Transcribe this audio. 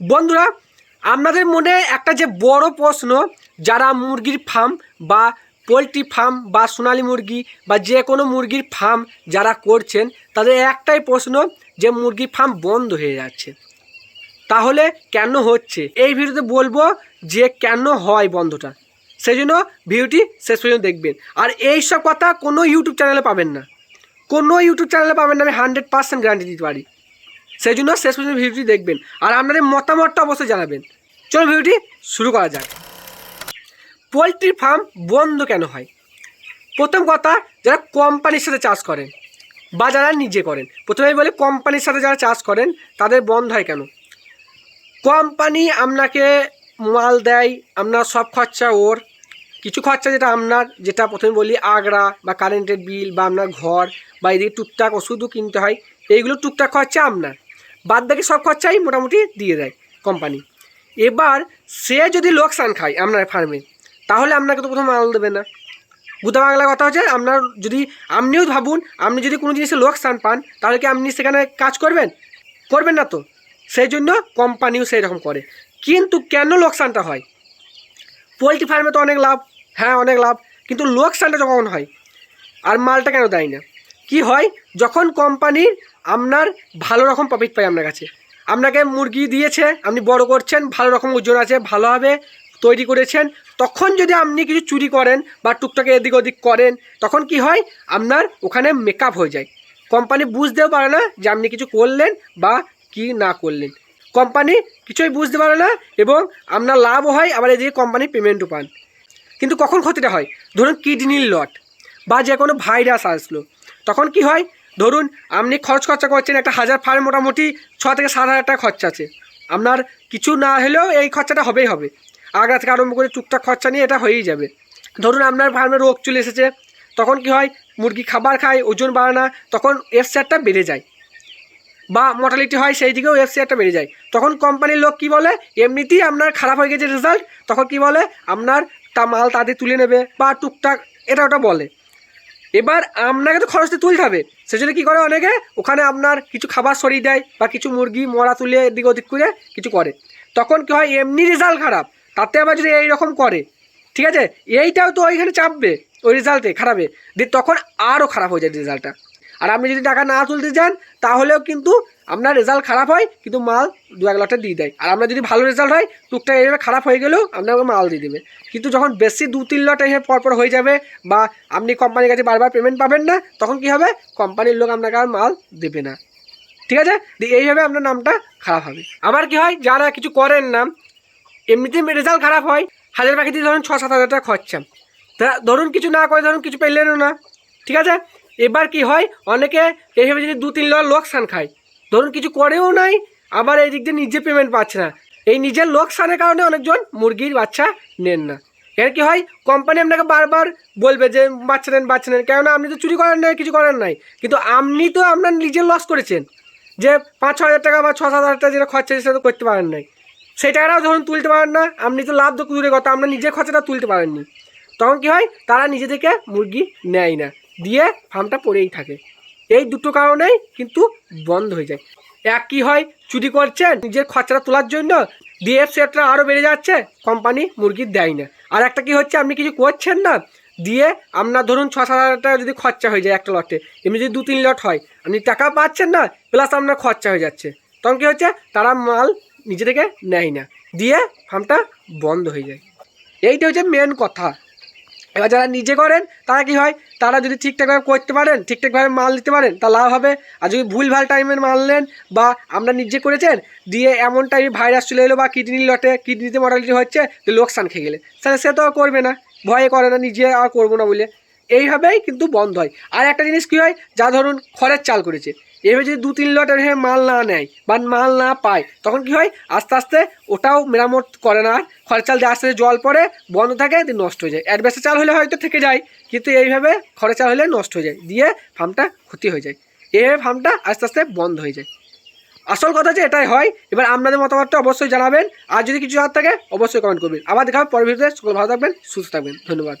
বন্ধুরা আপনাদের মনে একটা যে বড় প্রশ্ন, যারা মুরগির ফার্ম বা পোলট্রি ফার্ম বা সোনালি মুরগি বা যে কোনো মুরগির ফার্ম যারা করছেন, তাদের একটাই প্রশ্ন যে মুরগির ফার্ম বন্ধ হয়ে যাচ্ছে। তাহলে কেন হচ্ছে? এই ভিডিওতে বলব যে কেন হয় বন্ধটা। সেই জন্য ভিডিওটি শেষ পর্যন্ত দেখবেন। আর এই সব কথা কোনো ইউটিউব চ্যানেলে পাবেন না। কোনো ইউটিউব চ্যানেলে পাবেন না, আমি হান্ড্রেড পার্সেন্ট গ্যারান্টি দিতে পারি। সেই জন্য শেষ পর্যন্ত ভিডিওটি দেখবেন। আর আপনাদের মতামতটা অবশ্যই জানাবেন। চলো ভিডিওটি শুরু করা যাক। পোলট্রি ফার্ম বন্ধ কেন হয়? প্রথম কথা, যারা কোম্পানির সাথে চাষ করেন বা যারা নিজে করেন, প্রথমেই বলে কোম্পানির সাথে যারা চাষ করেন, তাদের বন্ধ হয় কেন? কোম্পানি আপনাকে মাল দেয়, আপনার সব খরচা ওর। কিছু খরচা যেটা আপনার, যেটা প্রথমে বলি আগড়া বা কারেন্টের বিল বা আপনার ঘর বা এদিকে টুকটাক ওষুধও কিনতে হয়, এইগুলো টুকটাক খরচা আপনার। বাদ বাকি সব খরচাই মোটামুটি দিয়ে দেয় কোম্পানি এবার সে যদি লোকসান খায় আপনার ফার্মে তাহলে আপনাকে তো প্রথম মাল দেবে না। বুধা বাংলা কথা হচ্ছে, আপনার যদি আপনিও ভাবুন, আপনি যদি কোনো জিনিসে লোকসান পান, তাহলে কি আপনি সেখানে কাজ করবেন? করবেন না তো। সেই জন্য কোম্পানিও সেই রকম করে। কিন্তু কেন লোকসানটা হয়? পোলট্রি ফার্মে তো অনেক লাভ হ্যাঁ অনেক লাভ, কিন্তু লোকসানটা যখন হয়, আর মালটা কেন দেয় না? কি হয়? যখন কোম্পানির আপনার ভালো রকম প্রফিট পায় আপনার কাছে। আপনাকে মুরগি দিয়েছে, আপনি বড় করছেন, ভালো রকম ওজন আছে ভালোভাবে তৈরি করেছেন, তখন যদি আপনি কিছু চুরি করেন বা টুকটাকে এদিক ওদিক করেন, তখন কি হয়? আপনার ওখানে মেকআপ হয়ে যায়। কোম্পানি বুঝতেও পারে না যে আপনি কিছু করলেন বা কি না করলেন। কোম্পানি কিছুই বুঝতে পারে না এবং আপনার লাভও হয়, আবার এদিকে কোম্পানি পেমেন্টও পান। কিন্তু কখন ক্ষতিটা হয়? ধরুন কিডনির লট বা যে কোনো ভাইরাস আসলো। তখন কি হয়? ধরুন, আপনি খরচ খরচা করছেন, একটা হাজার ফার্ম মোটামুটি ছ থেকে সাত হাজার টাকা খরচা আছে। আপনার কিছু না হলেও এই খরচাটা হবেই হবে। আগা থেকে আরম্ভ করে টুকটাক খরচা নিয়ে এটা হয়েই যাবে। ধরুন, আপনার ফার্মে রোগ চলে এসেছে, তখন কি হয়? মুরগি খাবার খায়, ওজন বাড়ে না, তখন এফ শেয়ারটা বেড়ে যায়। বা মর্টালিটি হয়, সেই দিকেও এফ শেয়ারটা বেড়ে যায়। তখন কোম্পানির লোক কি বলে? এমনিতেই আপনার খারাপ হয়ে গেছে রেজাল্ট তখন কি বলে? আপনার তা মাল তাদের তুলে নেবে বা টুকটাক, এটা ওটা বলে। এবার আপনাকে তো খরচটা তুলতে হবে। সেজন্য কী করে অনেকে? ওখানে আপনার কিছু খাবার সরিয়ে দেয় বা কিছু মুরগি, মরা তুলে এদিক ওদিক করে কিছু করে। তখন কী হয়? এমনি রেজাল্ট খারাপ। তাতে আবার যদি এইরকম করে, ঠিক আছে? এইটাও তো ওইখানে চাপবে, ওই রেজাল্টে খারাপে। দিয়ে তখন আরও খারাপ হয়ে যায় রেজাল্টটা আর আপনি যদি টাকা না তুলতে চান, তাহলেও কিন্তু আপনার রেজাল্ট খারাপ হয়, কিন্তু মাল দু এক লটে দিয়ে দেয়। আর আপনার যদি ভালো রেজাল্ট হয়, টুকটাক এইভাবে খারাপ হয়ে গেলেও আপনাকে মাল দিয়ে দেবে। কিন্তু যখন বেশি দু তিন লট এসে পরপর হয়ে যাবে বা আপনি কোম্পানির কাছে বারবার পেমেন্ট পাবেন না, তখন কি হবে? কোম্পানির লোক আপনাকে আর মাল দেবে না। ঠিক আছে? এইভাবে আপনার নামটা খারাপ হবে। আবার কি হয়? যারা কিছু করেন না এমনিতে রেজাল্ট খারাপ হয়, হাজার পাখিতে ধরুন ছ সাত হাজার টাকা খরচা। তা ধরুন কিছু না করে ধরুন কিছু পেলেনও না। ঠিক আছে? এবার কি হয়? অনেকে এইভাবে যদি দু তিন লট লোকসান খায় ধরুন কিছু করেও নাই, আবার এই দিক দিয়ে নিজে পেমেন্ট পাচ্ছে না। এই নিজের লোকসানের কারণে অনেকজন মুরগির বাচ্চা নেন না। এর কি হয়? কোম্পানি আপনাকে বারবার বলবে যে, বাচ্চা নেন বাচ্চা নেন। কেননা আপনি তো চুরি করেন নাই, কিছু করেন নাই। কিন্তু আপনি তো আপনার নিজের লস করেছেন। যে পাঁচ ছ হাজার টাকা বা ছ সাত হাজার টাকা যেটা খরচা সেটা তো করতে পারেন নাই। সেই টাকাটাও যখন তুলতে পারেন না, আপনি তো লাভ তো দূরে কথা, আপনার নিজের খরচাটা তুলতে পারেননি। তখন কি হয়? তারা নিজে থেকে মুরগি নেয় না। দিয়ে ফার্মটা পড়েই থাকে। এই দুটো কারণেই কিন্তু বন্ধ হয়ে যায়। এক কী হয়, চুরি করছেন, নিজের খরচাটা তোলার জন্য ডিএফ সেটটা আরও বেড়ে যাচ্ছে কোম্পানি মুরগি দেয় না। আর একটা কি হচ্ছে, আপনি কিছু করছেন না, দিয়ে আপনার ধরুন ছ সাত হাজার টাকা যদি খরচা হয়ে যায় একটা লটে এমনি যদি দু তিন লট হয়, আপনি টাকা পাচ্ছেন না প্লাস আপনার খরচা হয়ে যাচ্ছে। তখন কী হচ্ছে, তারা মাল নিজে থেকে নেয় না, দিয়ে ফার্মটা বন্ধ হয়ে যায়। এইটা হচ্ছে মেন কথা। এবার যারা নিজে করেন, তারা কি হয়? তারা যদি ঠিকঠাকভাবে করতে পারেন ঠিকঠাকভাবে মাল দিতে পারেন তা লাভ হবে। আর যদি ভুলভাল টাইমের মাল নেন বা আমরা নিজে করেছেন, দিয়ে এমন টাইমে ভাইরাস চলে এলো বা কিডনি লটে কিডনিতে মর্টালিটি হচ্ছে, তো লোকসান খেয়ে গেলে। তাহলে সে তো করবে না। ভয়ে করে না, নিজে আর করব না বলে। এইভাবেই কিন্তু বন্ধ হয়। আর একটা জিনিস কী হয়? যা ধরুন খড়ের চাল করেছে। এভাবে যদি দু তিন লটের হয়ে মাল না নেয় বা মাল না পায়, তখন কি হয়? আস্তে আস্তে ওটাও মেরামত করে না। আর খড়ের চাল দিয়ে আস্তে জল পড়ে, বন্ধ থাকে, দিয়ে নষ্ট হয়ে যায়। অ্যাডভেস্টার চাল হলে হয়তো থেকে যায়, কিন্তু এইভাবে খড়ের চাল হলে নষ্ট হয়ে যায়, দিয়ে ফার্মটা ক্ষতি হয়ে যায়। এইভাবে ফার্মটা আস্তে আস্তে বন্ধ হয়ে যায়। আসল কথা যে এটাই হয়। এবার আপনাদের মতামতটা অবশ্যই জানাবেন। আর যদি কিছু জানার থাকে, অবশ্যই কমেন্ট করবেন। আবার দেখা হবে পরের ভিডিওতে। সকল ভালো থাকবেন, সুস্থ থাকবেন। ধন্যবাদ।